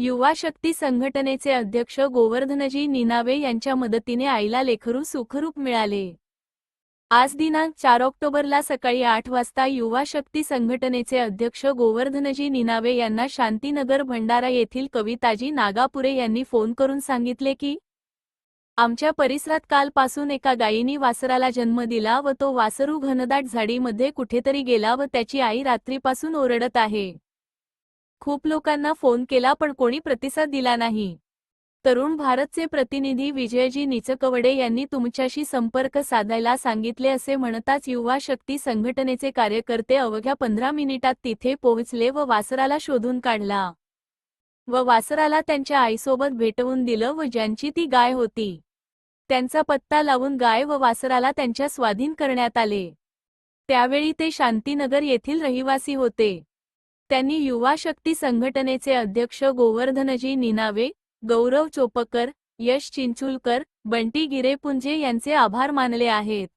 युवा शक्ती संघटनेचे अध्यक्ष गोवर्धनजी निनावे यांच्या मदतीने आईला लेखरू सुखरूप मिळाले. आज दिनांक चार ऑक्टोबरला सकाळी आठ वाजता युवा शक्ती संघटनेचे अध्यक्ष गोवर्धनजी निनावे यांना शांतीनगर भंडारा येथील कविताजी नागापुरे यांनी फोन करून सांगितले की आमच्या परिसरात कालपासून एका गायीनी वासराला जन्म दिला व तो वासरू घनदाट झाडीमध्ये कुठेतरी गेला व त्याची आई रात्रीपासून ओरडत आहे. खूप लोकांना फोन केला पण कोणी प्रतिसाद दिला नाही. तरुण भारतचे प्रतिनिधी विजयजी निचकवडे यांनी तुमच्याशी संपर्क साधायला सांगितले असे म्हणताच युवा शक्ती संघटनेचे कार्यकर्ते अवघ्या पंधरा मिनिटात तिथे पोहोचले व वासराला शोधून काढला. व वासराला त्यांच्या आईसोबत भेटवून दिलं व ज्यांची ती गाय होती. त्यांचा पत्ता लावून गाय व वासराला त्यांच्या स्वाधीन करण्यात आले. त्यावेळी ते शांतीनगर येथील रहिवासी होते. त्यांनी युवा शक्ती संघटनेचे अध्यक्ष गोवर्धनजी निनावे गौरव चोपकर यश चिंचुलकर बंटी गिरेपुंजे यांचे आभार मानले आहेत.